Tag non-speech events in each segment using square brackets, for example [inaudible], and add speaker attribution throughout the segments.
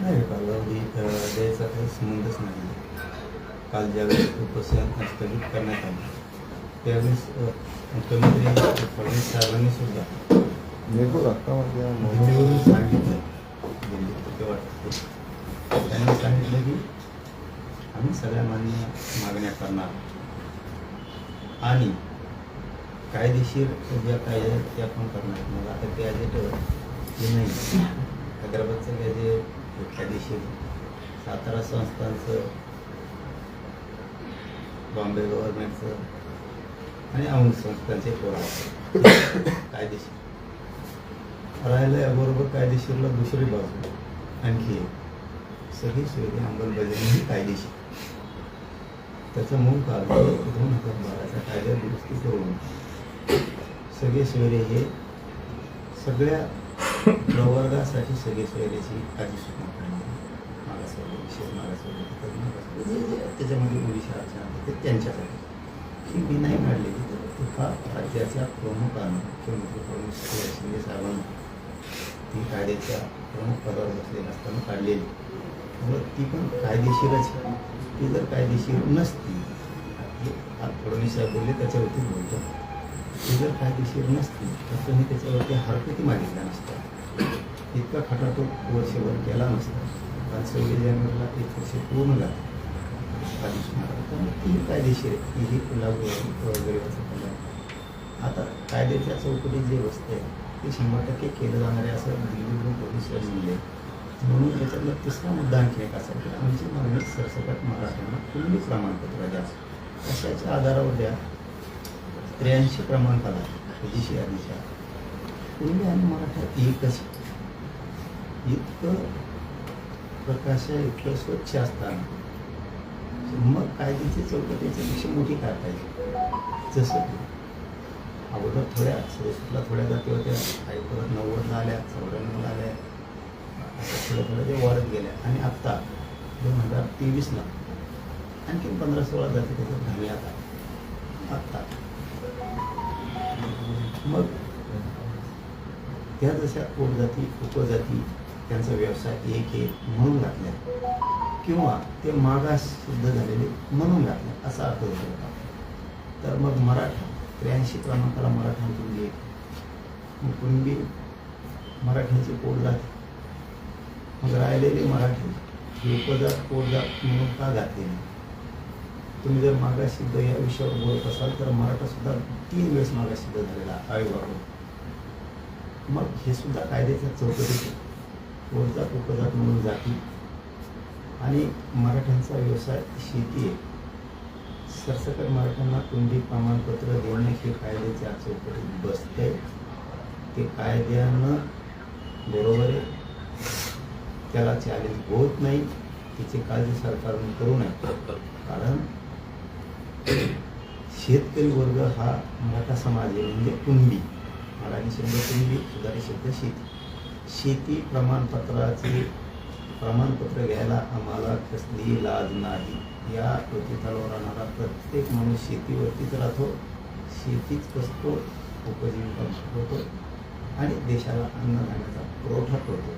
Speaker 1: नाही कालावधी द्यायचा काही संबंधच नाही. काल ज्यावेळेस उपोषण स्थगित करण्यात आलं त्यावेळेस मुख्यमंत्री फडणवीस साहेबांनी सुद्धा
Speaker 2: हूँ क्या
Speaker 1: दिल्लीवरून सांगितलं दिल्लीत वाटतं. त्यांनी सांगितलं की आम्ही सगळ्या मान्य मागण्या करणार आणि कायदेशीर ज्या कायद्या त्या पण करणार मग आता गॅजेट हे नाही. [laughs] हैदराबादचं गॅजेट हे कायदेशीर सातारा संस्थांचं बॉम्बे गव्हर्नमेंटचं आणि औंध संस्थांचे पोरा कायदेशीर. राहिलं याबरोबर कायदेशीरला दुसरी बाजू. आणखी एक. सगळी सुविधा अंमलबजावणी कायदेशीर. त्याचं मूळ कारण दोन हजार बाराच्या कायद्यात दुरुस्ती करून सगळे सोयरे हे सगळ्या प्रवर्गासाठी सगळे सोयऱ्याची अधिसूचना काढली मागासवर्ग विशेष मागासवर्ग जे- जे त्याच्यामध्ये ओडिशा आरक्षण आहे ते त्यांच्यासाठी. ही मी नाही काढलेली तर हा राज्याच्या प्रमुखानं मुख्यमंत्री प्रमुख शिंदे साहेबांना ती कायद्याच्या प्रमुख पदावर बसलेली असताना काढलेली. त्यामुळे ती पण कायदेशीरच ती जर कायदेशीर नसती फडणवीस साहेब बोलले त्याच्यावरती बोलतो ती जर कायदेशीर नसती तर तुम्ही त्याच्यावरती हरकती मागितल्या नसतात इतका खटाटोप वर्षभर केला नसता. कारण सव्वीस जानेवारीला एक वर्ष पूर्ण झालं. ती कायदेशीर आहे ही लागू वगैरे कल्याण आता कायद्याच्या चौकटीत जे बसते ते शंभर टक्के केलं जाणार आहे असं दिल्लीवरून पोलीस म्हणले. म्हणून त्याच्यातला तिसरा मुद्दा आणखी एक असा की आमची मागणी सरसकट मराठ्यांना कुणबी प्रमाणपत्र द्या. कशाच्या आधारावर द्या. त्र्याऐंशी प्रमाणपत्र त्याची आधीच्या कुणबी आणि मराठा एकच. इतकं प्रकाश इतकं स्वच्छ असताना. मग कायद्याची चौकट याच्यापेक्षा मोठी काय पाहिजे जसं की अगोदर थोड्या सदुसष्टला थोड्या जाती होत्या काही परत नव्वदला आल्या चौऱ्याण्णवला आल्या. असं थोड्या थोड्या ते वाढत गेल्या. आणि आत्ता दोन हजार तेवीसला आणखी पंधरा सोळा जाती त्याच्यात घालण्यात आल्या आत्ता. मग त्या जशा उपजाती उपजाती त्यांचा व्यवसाय एक एक म्हणून घातल्या. किंवा ते मागास शुद्ध झालेले म्हणून घातले असा अर्थ होतो होता तर मग मराठा त्र्याऐंशी क्रमांकाला मराठ्यांतून घे मग कुणबी मराठ्यांची पोट जाते मग राहिलेले मराठी ही उपजात पोटजात म्हणून का घातले तुम्ही जर मागास सिद्ध या विषयावर बोलत असाल तर मराठा सुद्धा तीन वेळेस मागास सिद्ध झालेला आहे. आयोगाकडून मग हे सुद्धा कायद्याच्या चौकटीत पोटजात उपजात म्हणून जाती? आणि मराठ्यांचा व्यवसाय शेती आहे. सरसकट मराठ्यांना कुंडी प्रमाणपत्र देणे हे कायद्याच्या चौकटीत बसते ते कायद्यानं बरोबर आहे. त्याला चॅलेंज होत नाही. तिची काळजी सरकारने करू नये. कारण शेतकरी वर्ग हा मराठा समाज आहे म्हणजे कुणबी. मराठी शब्द सुधारित शब्द शेती शेती प्रमाणपत्राचे प्रमाणपत्र घ्यायला आम्हाला कसली लाज नाही. या पतितावर राहणारा प्रत्येक माणूस शेतीवरतीच राहतो शेतीच कसतो उपजीविका होतो आणि देशाला अन्नधान्याचा पुरवठा करतो.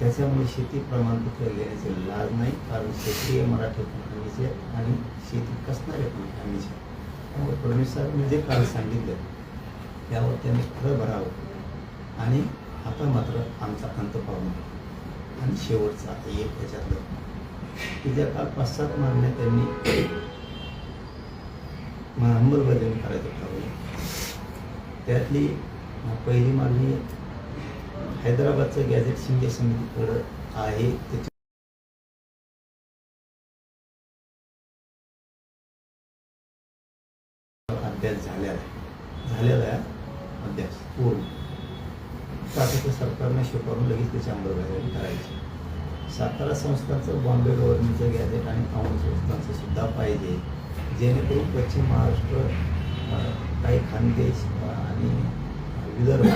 Speaker 1: त्याच्यामुळे शेती प्रमाणपत्र घेण्याचे लाज नाही कारण क्षेत्रीय मराठी पण आणि शेती कसणारे पण त्यामुळे परमेश्वर म्हणजे काल सांगितलं त्यावर त्यांनी खरं भरावं. आणि आता मात्र आमचा अंत पाहून आणि शेवटचा एक त्याच्यातलं. की ज्या काल पाच सात मागण्या त्यांनी अंमलबजावणी करायचं ठरवलं. त्यातली पहिली मागणी हैदराबादचं गॅझेट शिंदे समितीकडं आहे. त्याची अभ्यास झालेला आहे झालेला आहे अभ्यास पूर्ण तर आता ते सरकारने स्वीकारून लगेच त्याची अंमलबजावणी करायची. सातारा संस्थांचं बॉम्बे गव्हर्नमेंटचं गॅझेट आणि औंध संस्थांचं सुद्धा पाहिजे. जेणेकरून पश्चिम महाराष्ट्र काही खानदेश आणि विदर्भ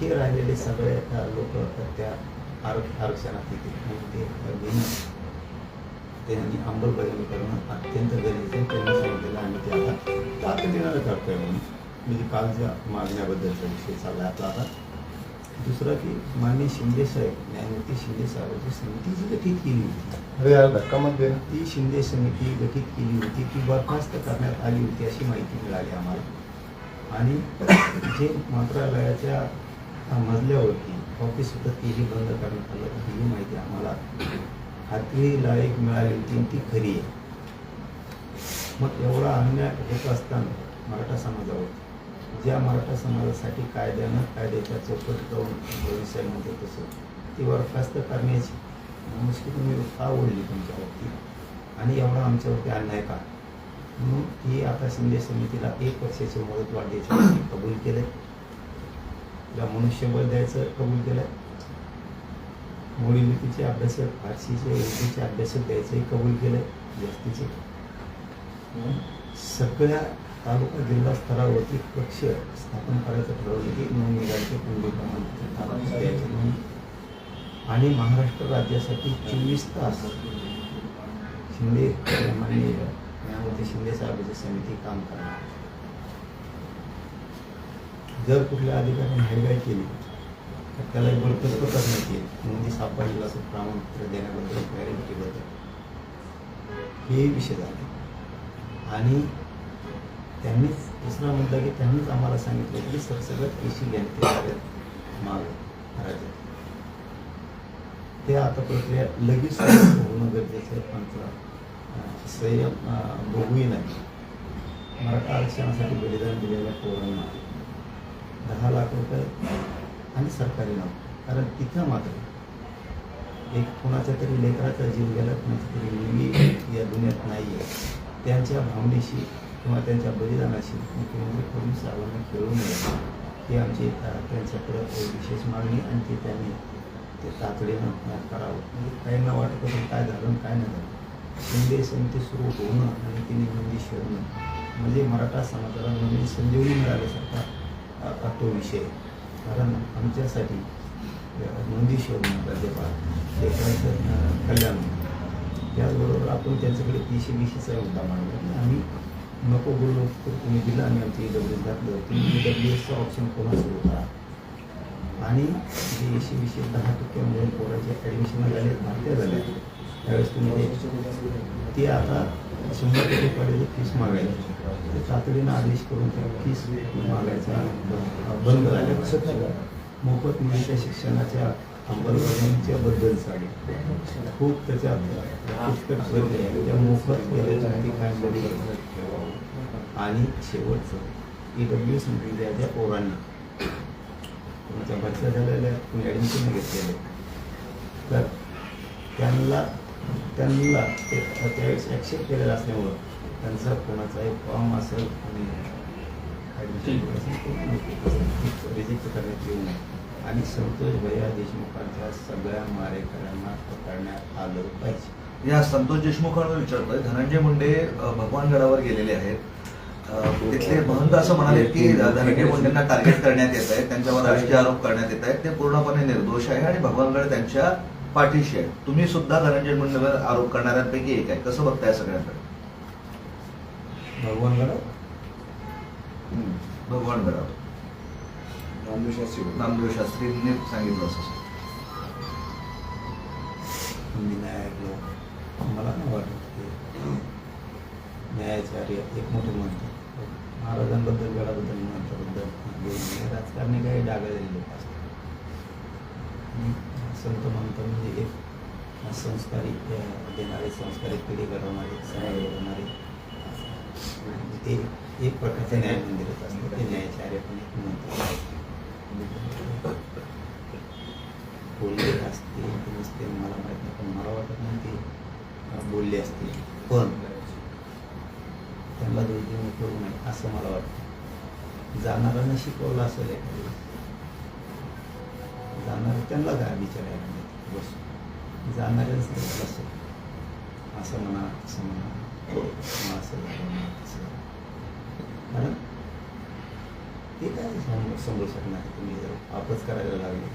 Speaker 1: हे राहिलेले सगळे लोक त्या आर आरक्षणात येतील. ते घेणं त्यांनी अंमलबजावणी करणं अत्यंत गरजेचं आहे. त्यांनी सांगितलेलं आणि ते आता तातडीनं करतोय म्हणून. म्हणजे कालच्या मागण्याबद्दलचा विषय चालला आपला आता. दुसरं की माननीय शिंदे साहेब न्यायमूर्ती शिंदे साहेबांची समिती जी गठीत केली होती. ती शिंदे समिती गठीत केली होती ती बरखास्त करण्यात आली होती अशी माहिती मिळाली आम्हाला. आणि जे मंत्रालयाच्या मजल्यावरती ऑफिस होतं तेही बंद करण्यात आलं ही माहिती आम्हाला खात्रीलायक मिळाली होती आणि ती खरी आहे. मग एवढा अन्याय होत असताना मराठा समाजावर ज्या मराठा समाजासाठी कायद्यानं कायद्याच्या चौकट करून भविष्यामध्ये तसं ती बरखास्त करण्याची मुश्किल तुम्ही का ओढली तुमच्या बाबतीत? आणि एवढा आमच्यावरती अन्याय का? म्हणून ही आता शिंदे समितीला एक वर्षाची मुदत वाढ द्यायची कबूल केलं तिला मनुष्यबळ द्यायचं कबूल केलं मोडीलिपीचे अभ्यासक फारसीचे उर्दूचे अभ्यासक द्यायचंही कबूल केलं जास्तीचे. सगळ्या तालुका जिल्हा स्तरावरती पक्ष स्थापन करायचं ठरवलं की नोंद निघायचे पूर्वीप्रमाणे आणि महाराष्ट्र राज्यासाठी चोवीस तास शिंदे माननीय न्यायमूर्ती शिंदे साहेबांची समिती काम करणार. जर कुठल्या अधिकाऱ्याने हायगाय केली तर त्याला बळकस्त करण्यात येईल नोंदी सापडलेलं असं प्रमाणपत्र देण्याबद्दल गॅरंटीबद्दल हे विषय झाले. आणि त्यांनीच दुसरा मुद्दा की त्यांनीच आम्हाला सांगितलं की सरसगट पेशी घेण्यात येणार माग राज्यात ते आता प्रक्रिया लगेच होणं गरजेचं आहे. पंच संयम अं, बघूही नाही. मराठा आरक्षणासाठी बलिदान दिलेल्या पोरांना दहा लाख रुपये आणि सरकारी नाव कारण तिथं मात्र एक कोणाच्या तरी लेकराचा जीव गेला कोणाची तरी मुलगी या दुनियात नाही आहे त्यांच्या भावनेशी किंवा त्यांच्या बलिदानाशी मुख्यमंत्री फडणवीस साहेबांना खेळू नये ही आमची अं, त्यांच्याकडे विशेष मागणी आणि ते त्यांनी ते तातडीनं करावं. म्हणजे काहींना वाटत असेल काय झालं काय नाही झालं शिंदे समिती सुरू होणं आणि तिने नोंदी शोधणं म्हणजे मराठा समाजाला नोंदी संजीवनी मिळाल्यासारखा तो विषय. कारण आमच्यासाठी नोंदी शोधणं राज्यपाल लेकरांचं कल्याण. त्याचबरोबर आपण त्यांच्याकडे तीनशे वीसचा मुद्दा मांडला. की आम्ही नको बोललो तर तुम्ही दिलं आणि आमची डब्ल्यू घातलं तुम्ही डब्ल्यू एसचं ऑप्शन पुन्हा सुरू करा आणि जे एशी विषय दहा टक्क्यामुळे पोराचे ॲडमिशन झाले भारतीय झाले. त्यावेळेस तुम्ही ते आता शंभर टक्के कॉलेज फीस मागायची. ते तातडीनं आदेश करून त्या फीस मागायचा. ब- बंद झाल्या मोफत मुलीच्या शिक्षणाच्या अंमलबजावणीच्या बद्दल खूप त्याच्यात आहे. त्या मोफत केलेल्या ती काय बदल आणि शेवटचं ई डब्ल्यू ज्या ज्या पोरांनी. कोणाच्या भरत्या झालेल्या कोणी ॲडमिशन घेतलेले तर त्यांना त्यांना ते त्यावेळेस ॲक्सेप्ट केलेलं असल्यामुळं त्यांचा कोणाचाही फॉर्म असेल आणि ॲडमिशन रिजेक्ट करण्यात येऊ नये. आणि संतोष भैया देशमुखांच्या सगळ्या मारेकऱ्यांना पकडण्यात आलं पाहिजे.
Speaker 3: या संतोष देशमुखांना विचारतोय. धनंजय मुंडे भगवानगडावर गेलेले आहेत. तिथले महंत असं म्हणाले की धनंजय मुंडेंना टार्गेट करण्यात येत आहे त्यांच्यावर राजकीय आरोप करण्यात येत आहेत. ते पूर्णपणे निर्दोष आहे आणि भगवानगड त्यांच्या पाठीशी आहे. तुम्ही सुद्धा धनंजय मुंडेवर आरोप करणाऱ्यांपैकी एक आहे. कसं बघताय सगळ्यांकडे?
Speaker 1: भगवानगड
Speaker 3: भगवानगडावर. नामदेव शास्त्रींनी सांगितलं असं.
Speaker 1: मी न्याय ऐकलं मला नाही वाटत न्यायाचार्य एक मोठे म्हणतो महाराजांबद्दल गडाबद्दल महंताबद्दल राजकारणी काही डागळलेले लोक असतात संत म्हणतो म्हणजे एक संस्कारी देणारे संस्कारी पिढी घडवणारे समाज घडवणारे. ते एक प्रकारचे न्याय मंदिरच असतं ते न्यायाचार्य पण एक म्हणतो. बोलले असते की मला माहीत नाही पण मला वाटत नाही ते बोलले असते पण त्यांना दोष देऊन असं मला वाटतं. जाणाऱ्यांना शिकवलं असेल एखादी जाणार त्यांना काय विचारायला नाही बस जाणाऱ्यांच असं असं म्हणा असं म्हणा. असं कारण ते काय समजू समजू शकणार तुम्ही जर वापस करायला लागले.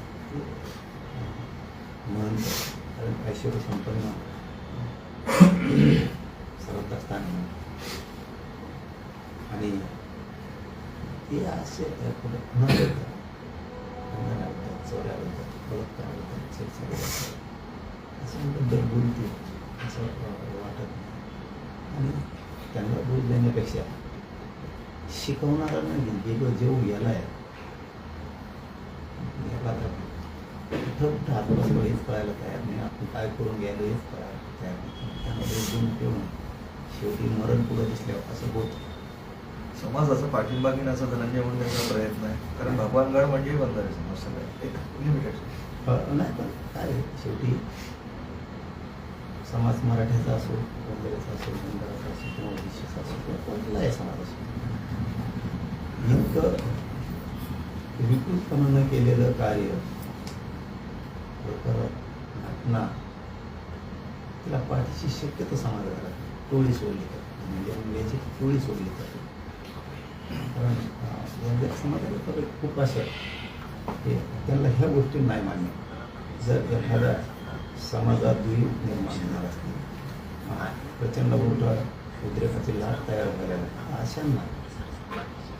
Speaker 1: म्हणून कारण ऐश्वर संपन्न. [coughs] सर्वता स्थान आणि ते असे कुठं पुन्हा येतात. पुन्हा असं बद्दल असं वाटत नाही. आणि त्यांना बोल देण्यापेक्षा शिकवणारा नाही गेलो जेव याला गेला तर कुठं हेच कळायला तयार नाही. आपण काय करून गेलो हेच कळायला तयार नाही. त्यामध्ये गुण ठेवून शेवटी मरण पुढं दिसल्यावर असं होतं.
Speaker 3: समाजाचा पाठिंबा घेण्याचा धनंजय मुंडेंचा प्रयत्न आहे. कारण भगवानगड म्हणजे बंधारे समाज सगळं. एक लिमिटेड
Speaker 1: नाही पण काय शेवटी समाज मराठ्याचा असो बंदराचा असो बंदराचा असो किंवा ओडिशीचा असो किंवा कोणताही समाज असो. इतकं विकृतपणानं केलेलं कार्य परत घटना तिला पाठीशी शक्यतो समाजाला टोळी सोडली तर म्हणजे मुलाची टोळी सोडली तर कारण समाजाला तर खूप असं हे त्यांना ह्या गोष्टी नाही मान्य. जर एखादा समाजात दुई निर्माण होणार असतील प्रचंड मोठा उद्रेकाची लाट तयार व्हायला अशांना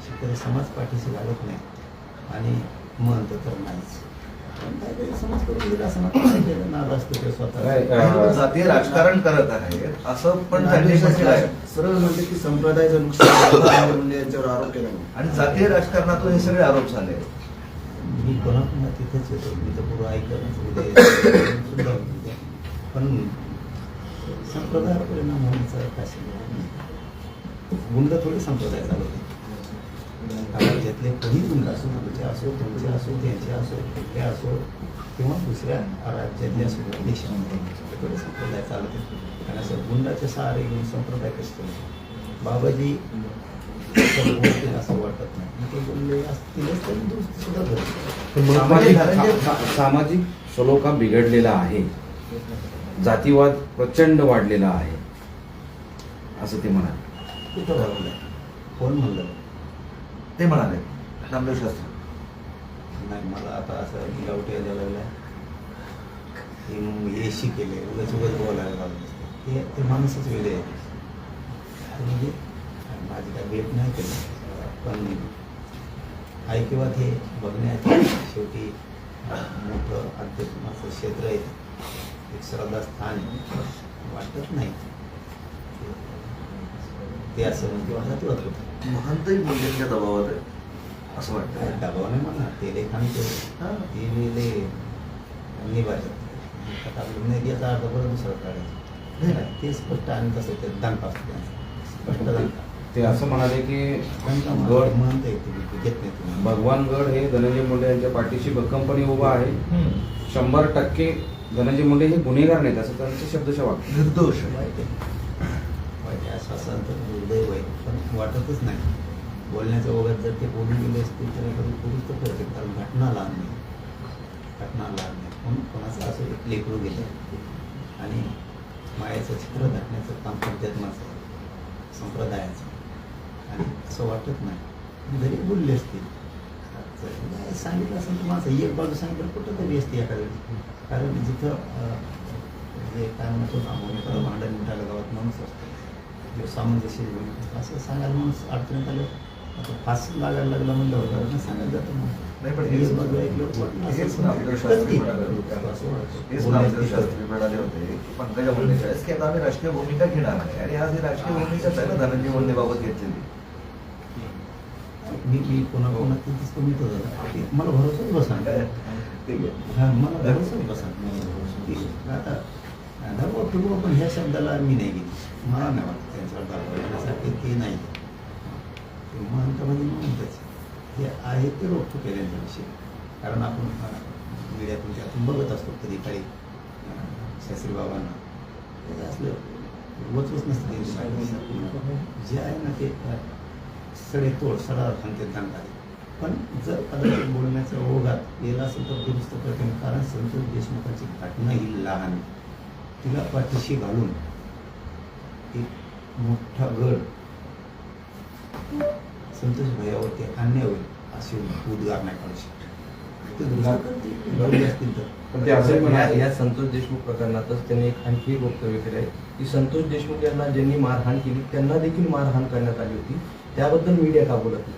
Speaker 1: शेतकरी समाज पाठीशी घालत नाही. आणि मन तर नाहीच.
Speaker 3: जातीय राजकारण करत आहेत असं पण
Speaker 4: सरळ म्हणजे की संप्रदायाचं नुकसान झालं म्हणजे यांच्यावर आरोप केला.
Speaker 3: आणि जातीय राजकारणातून हे सगळे आरोप झाले
Speaker 1: मी पुन्हा तिथेच येतो मी तर पूर्व ऐकलं. पण संप्रदायावर परिणाम होण्याचा? गुंड थोडी संप्रदाय चालवते राज्यातले कोणी गुंड असो तुमचे असो तुमचे असो त्यांचे असो कुठले असो किंवा दुसऱ्या राज्यातले असो किंवा देशामध्ये थोडे संप्रदाय चालवते आणि असं गुंडाचे सहारे घेऊन संप्रदाय कसे चालवते बाबाजी असं वाटत नाही. ते बोलले असतीलच तर सुद्धा.
Speaker 2: सामाजिक सलोखा बिघडलेला आहे. जातीवाद प्रचंड वाढलेला आहे. असं ते म्हणाले.
Speaker 1: कुठं कोण म्हणलं?
Speaker 3: ते म्हणाले नामदेव शास्त्री
Speaker 1: नाही मला आता असं गावठी यायला लागलं हे मग केले उगाच उगाच बोलायला लागलं हे ते माणूसच वेगळे आहे म्हणजे माझी काय भेट नाही केली पण ऐकिवात हे बघण्यात शेवटी मोठं अध्यात्माचं क्षेत्र आहे. एक श्रद्धास्थान आहे. वाटत नाही. ते असं म्हणजे वाटत होतं.
Speaker 3: महंतही मुंडेंच्या दबावात आहे असं वाटतं
Speaker 1: दबाव नाही म्हणा ते लेखाने ते
Speaker 3: हा.
Speaker 1: ले निभायचं आता निर्णय याचा अर्थ परत दुसरा
Speaker 3: नाही.
Speaker 1: काढायचा ते स्पष्ट आणि तसं ते दंका. स्पष्ट दंका
Speaker 2: ते असं म्हणाले की गड
Speaker 1: म्हणता नाही तुम्ही.
Speaker 2: भगवानगड हे धनंजय मुंडे यांच्या पाठीशी भक्कमपणे उभा आहे. शंभर टक्के धनंजय मुंडे हे गुन्हेगार नाहीत असं त्यांचे शब्दशा वाक्य
Speaker 3: निर्दोष आहे.
Speaker 1: वाईट आहे वाईट आहे आश्वासन तर दुर्दैव आहे पण वाटतच नाही. बोलण्याच्या ओघात जर ते बोलून गेले असतील तर एखादी पोलीस तर करते कारण घटना लहान नाही. घटना लहान नाही. म्हणून कोणाचं असं एक लेकरू गेलं. आणि मायाचं चित्र घटण्याचं काम अध्यात्माचं संप्रदायाचं. आणि असं वाटत नाही. जरी बोलले असतील. सांगितलं असेल तर माझं एक बाजू सांगितलं कुठं तरी असते एखाद्या कारण जिथं जे काय म्हणतो ना एखादं भांडण मिठाला गावात माणूस असतो. सामंजस्य असं सांगायला माणूस अडचणीत आलं. आता फास लागायला लागला म्हणलं होतं ना सांगायला जातं मग
Speaker 3: नाही पण हेच हेच शास्त्री म्हणाले होते. की पंकजा आता आम्ही राजकीय भूमिका घेणार आहे आणि आज ही राजकीय भूमिकाच आहे ना धनंजय मुंडे बाबत घेतलेली.
Speaker 1: मी मी कोणा कोणा तिथेच कमी होतं मला भरोसाच बसा. मला भरोसाच बसा. आता धर्म फिरवा पण ह्या शब्दाला मी नाही गेली मला नाही वाटत. त्यांच्यावर दबाव ते नाही. तेव्हा महंत म्हणजे महंतच हे आहे ते रोखतो केल्याच्या विषयी. कारण आपण मीडियातून त्यातून बघत असतो कधी काही शास्त्री बाबांना ते असलं वचवच नसतं जे आहे ना ते सडे तोड सडा सांगते आहे. पण जर कदाचित बोलण्याच्या ओघात गेला असेल तर दुरुस्त करते कारण संतोष देशमुखाची घटना ही लहान तिला पाठीशी घालून एक मोठा गड. संतोष भैयावरती अन्याय होईल असे उद्गार नाही काढू शकत
Speaker 5: या संतोष देशमुख प्रकरणातच त्यांनी एक आणखी एक वक्तव्य केलं आहे की संतोष देशमुख यांना ज्यांनी मारहाण केली त्यांना देखील मारहाण करण्यात आली होती. त्याबद्दल मीडिया का बोलत नाही?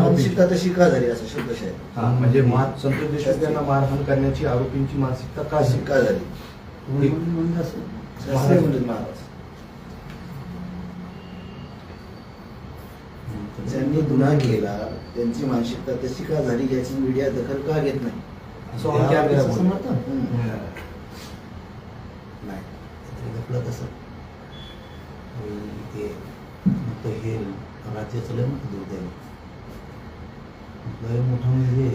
Speaker 4: मानसिकता तशी का झाली असं शब्दशः आहे
Speaker 5: हा, म्हणजे मा- संतोष देशमुख यांना मारहाण करण्याची आरोपींची मानसिकता का झाली?
Speaker 4: का झाली? महाराज. ज्यांनी गुन्हा केला त्यांची मानसिकता तशी का झाली याची मीडिया दखल का घेत नाही?
Speaker 1: घडलं कसं ते ते हे राज्याचं लय मोठं दुर्दैव. लय मोठं म्हणजे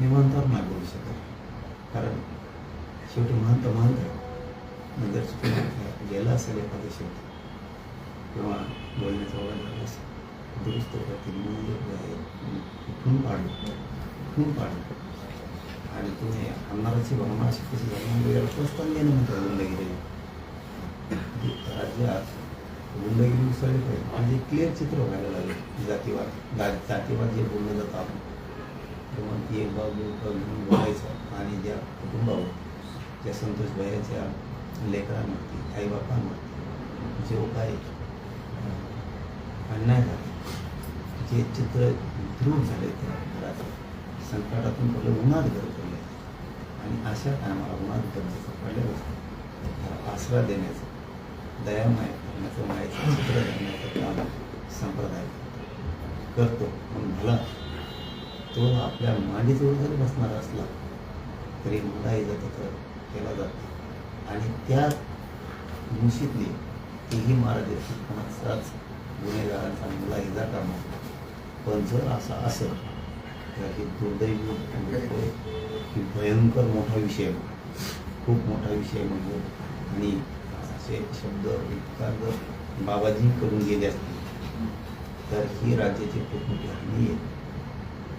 Speaker 1: निमंतर नाही बोलू शकत. कारण शेवटी महंत महंत चुकून गेला असेल एखाद्या शेवटी. किंवा बोलण्याचा झालं असेल दुरुस्त करतील म्हणजे काय, उठून पाडलं उठून पाडलं आणि तुम्ही अंधाराची भावना अशी कशी झाली म्हणजे प्रोत्साहन देणं म्हणतात गुंडगिरी राज्यात गुंडगिरी उसळली पाहिजे म्हणजे क्लिअर चित्र व्हायला लागले जातीवाद जा- जातीवाद जे बोललं जातं आपण किंवा एक बाजू घेऊन बोलायचं आणि ज्या कुटुंबावर ज्या संतोष भयाच्या लेकरांवरती आईबापांवरती जो काही अन्याय झाला जे चित्र ध्रुव झाले त्या घराचं संकटातून पडलं उन्हात घर पडले. आणि अशा टायमाला उन्हात गरजेचं असतं त्याला आसरा देण्याचं दयामय करण्याचं मायचं चित्र देण्याचं काम संप्रदाय करतो. पण मला तो आपल्या मांडीजवळ जरी बसणार असला तरी मुलाही जातं तर केला जातो आणि त्या मुशीतली तीही मारा कोणाचाच गुन्हेगारांचा मुला इजा नाही पण जर असं असं तर हे दुर्दैवी म्हणजे ही की भयंकर मोठा विषय खूप मोठा विषय म्हणजे आणि असे शब्द इतका जर बाबाजी करून गेले असतील तर ही राज्याची खूप मोठी हानी आहे.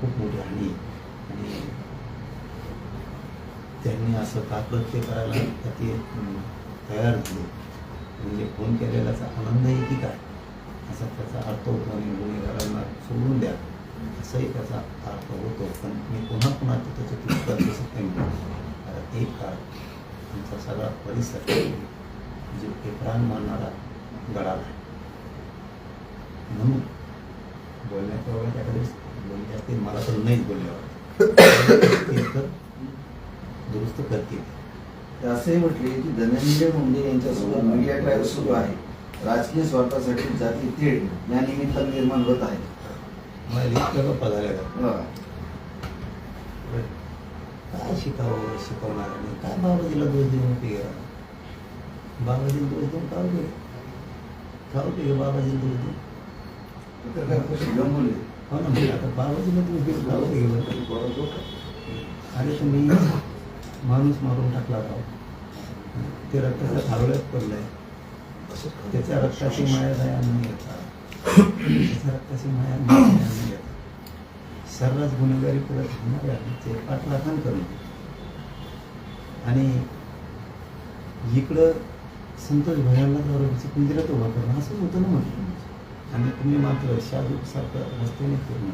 Speaker 1: खूप मोठी हानी आहे. आणि त्यांनी असं काकृत्य करायला खातीर ते तयार झाले. म्हणजे फोन केलेल्याचा आहे की काय असा त्याचा अर्थ होतो आणि गुन्हेगारांना सोडून द्या. असाही त्याचा अर्थ होतो. पण मी पुन्हा पुन्हा ते त्याच्यात उत्तर देऊ शकते कारण एक काळ आमचा सगळा परिसर म्हणजे जो हे प्राण मानणारा गडाला आहे. म्हणून बोलण्याच्या वेळेला त्याकडे बोलले असतील मला तर नाहीच बोलल्यावर तर दुरुस्त करते
Speaker 4: ते असेही म्हटले की धनंजय मुंडे यांच्यासोबत मीडिया ट्रायल सुरू आहे. राजकीय स्वार्थासाठी जाती तेढ या निमित्तानं निर्माण होत आहे.
Speaker 1: मला इतकं गप्पा झाल्या का
Speaker 4: हा.
Speaker 1: काय शिकावं शिकवणार? आणि काय बाबाजीला दोष देऊन उपयोग आहे? बाबाजीला दोष देऊन काय उपयोग काय उपयोग आहे बाबाजीला दोष देऊन?
Speaker 4: तर काय खुशी गमवली.
Speaker 1: हो ना म्हणजे आता बाबाजीला दोष देऊन काय उपयोग आहे? बरं? अरे तुम्ही माणूस मारून टाकला राव ते रक्ताच्या थारोळ्यात पडलंय. त्याच्या रक्ताची माया दया नाही येता त्याच्या रक्ताची माया नाही येता सर्रास गुन्हेगारी परत होणाऱ्या ते पाठलाखन करून आणि इकडं संतोष भयाला आरोपीची पिंजऱ्यात उभा करणं असं होतं ना म्हटलं आणि तुम्ही मात्र सारखं रस्त्याने फिरणं.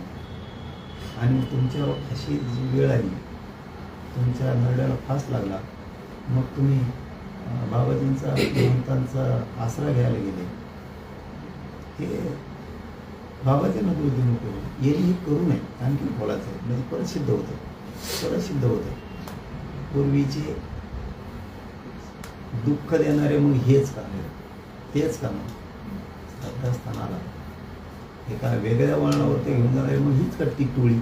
Speaker 1: आणि तुमच्यावर अशी जी वेळ आली तुमच्या नरड्याला फास लागला मग तुम्ही बाबाजींचा महंतांचा आसरा घ्यायला गेले. हे बाबाजींना दोष देऊ नको येईल हे करू नये. आणखी बोलायचं आहे. म्हणजे परत सिद्ध होतं. परत सिद्ध होतं. पूर्वीचे दुःख देणारे मग हेच का तेच का मग श्रद्धास्थानाला एका वेगळ्या वळणावरती घेऊन जाणारे मग हीच कट्टी टोळी.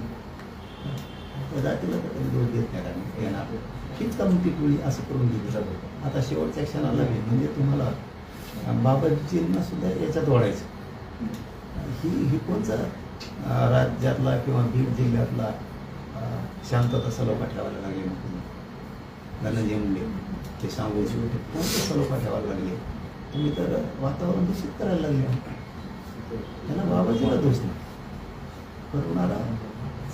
Speaker 1: त्या जातीला तर दोष देत नाही कारण येणार. हीच का मग टोळी असं करून दिली आता शेवटच्या क्षणाला बी म्हणजे तुम्हाला बाबाजींना सुद्धा याच्यात ओढायचं. ही ही कोणचा राज्यातला किंवा बीड जिल्ह्यातला शांतता सलोखा ठेवायला लागले मग तुम्ही? धनंजय मुंडे ते सांगू शेवटी कोणता सलोखा ठेवायला लागले? तुम्ही तर वातावरण दूषित करायला लागले. त्यांना बाबाजीला दोष नाही. करणारा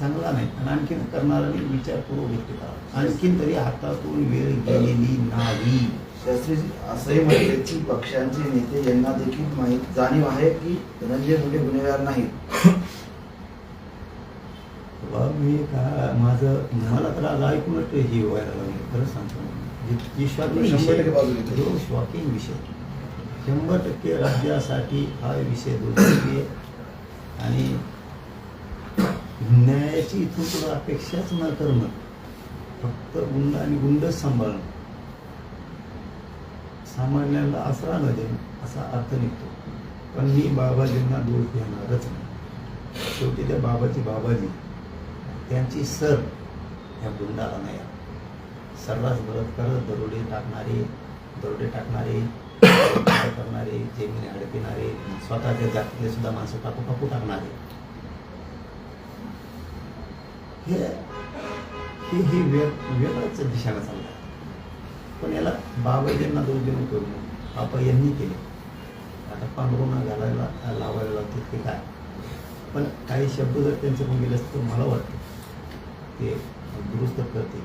Speaker 1: चांगला नाही. आणि आणखीन करणाऱ्याने विचारपूर्वक गोष्टी करा. आणखीन तरी हातातून वेळ गेलेली नाही.
Speaker 4: शास्त्रीजी असंही म्हटले की पक्षांचे नेते यांना देखील माहीत जाणीव आहे की धनंजय मुंडे गुन्हेगार नाहीत?
Speaker 1: बाबा मी का माझं मला तर आज ऐकूनच हे व्हायला लागले. खरं सांगतो
Speaker 4: शंभर टक्के
Speaker 1: शॉकिंग विषय. शंभर टक्के राज्यासाठी हा विषय आहे. आणि न्यायाची इथून पुढे अपेक्षाच न करणं फक्त गुंड आणि गुंडच सांभाळणं. सामान्याला आसरा न देणं असा अर्थ निघतो. पण मी बाबाजींना दोष देणारच नाही. शेवटी त्या बाबाची बाबाजी त्यांची सर ह्या गुंडाला नाही सर्रास सर्रास बलात्कारच दरोडे टाकणारे दरोडे टाकणारे [coughs] करणारे जमिनी हडपिणारे स्वतःच्या जातीतले सुद्धा माणसं टाकू टाकू टाकणारे. हे हे हे वेग वेगळ्याच दिशेनं चाललं. पण याला बाबाजींना दोष देऊन करू बाबा यांनी केले. आता पांडुरंगा घालायला लावायला लावते ते काय? पण काही शब्द जर त्यांचे पण गेले असते तर मला वाटतं ते दुरुस्त करते.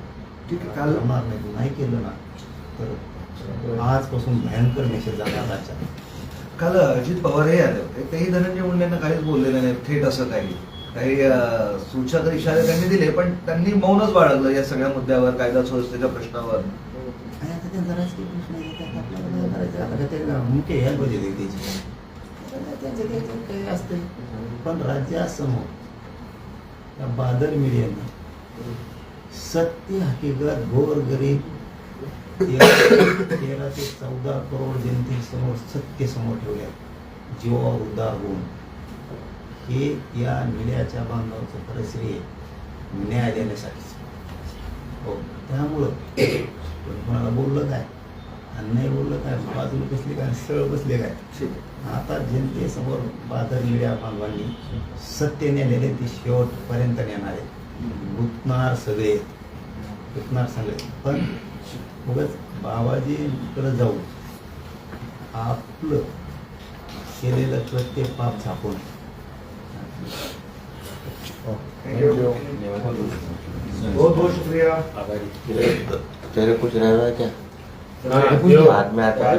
Speaker 3: ठीक आहे, काल-
Speaker 1: होणार नाही नाही केलं ना तर आजपासून भयंकर मेसेज आजच्या.
Speaker 3: काल अजित पवार हे आले होते. तेही धनंजय मुंडेंना काहीच बोललेलं नाही थेट असं काही. काही सूचक इशारे त्यांनी दिले पण त्यांनी मौनच बाळगलं या सगळ्या मुद्द्यावर कायदा सुव्यवस्थेच्या प्रश्नावर.
Speaker 1: पण राज्यासमोर या बादल मीडियानं सत्य हकीकत गोर गरीब तेरा तेरा ते चौदा करोड जनतेसमोर सत्य समोर ठेवल्या जीवावर उद्धार होऊन. हे या निळ्याच्या बांधवाचं खरं श्रेय न्याय देण्यासाठीच. हो त्यामुळं कोणाला बोललं काय? आणि नाही बोललं काय? बाजूला बसले काय? सरळ बसले काय? आता जनतेसमोर बादर मीडिया बांधवांनी सत्य नेलेले ते शेवटपर्यंत नेणार आहेत गुंतणार सगळे. गुंतणार सगळे. पण उगाच बाबाजीकडे जाऊन आपलं केलेलं प्रत्येक पाप झाकून.
Speaker 3: बहुत बहुत शुक्रिया
Speaker 6: तेरे कुछ रह रहा है क्या? बाद में आता है